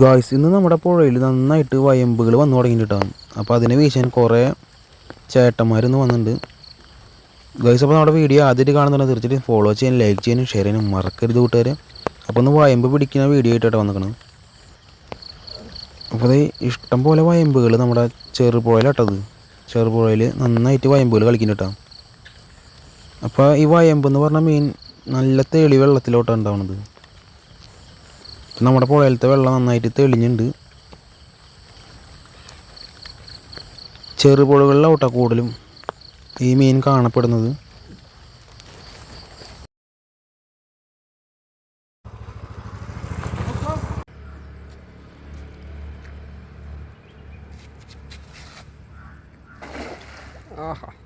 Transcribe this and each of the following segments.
Guys ഇന്ന് നമ്മുടെ പുഴയിൽ നന്നായിട്ട് വയമ്പുകൾ വന്നു തുടങ്ങിയിട്ടാണ് അപ്പോൾ അതിനെ വീശാൻ കുറേ ചേട്ടന്മാരിന്ന് വന്നിട്ടുണ്ട് ഗായ്സ് അപ്പോൾ നമ്മുടെ വീഡിയോ ആദ്യമായിട്ട് കാണുന്നുണ്ട് തീർച്ചയായിട്ടും ഫോളോ ചെയ്യാനും ലൈക്ക് ചെയ്യാനും ഷെയർ ചെയ്യാനും മറക്കരുത് കൂട്ടുകാർ അപ്പോൾ ഒന്ന് വയമ്പ് പിടിക്കുന്ന വീഡിയോ ആയിട്ടാണ് വന്നിക്കണം. അപ്പോൾ അത് ഇഷ്ടം പോലെ വയമ്പുകൾ നമ്മുടെ ചെറുപുഴയിലാട്ടത് ചെറുപുഴയിൽ നന്നായിട്ട് വയമ്പുകൾ കളിക്കുന്നുണ്ടാവും അപ്പോൾ ഈ വയമ്പ് എന്ന് പറഞ്ഞാൽ മീൻ നല്ല തെളി വെള്ളത്തിലോട്ടാണ് ഉണ്ടാവുന്നത് നമ്മുടെ പുഴയിലത്തെ വെള്ളം നന്നായിട്ട് തെളിഞ്ഞുണ്ട്. ചെറുപുഴകളിലാവട്ടെ കൂടുതലും ഈ മീൻ കാണപ്പെടുന്നത്. ആഹാ.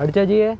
अड़चा जी है?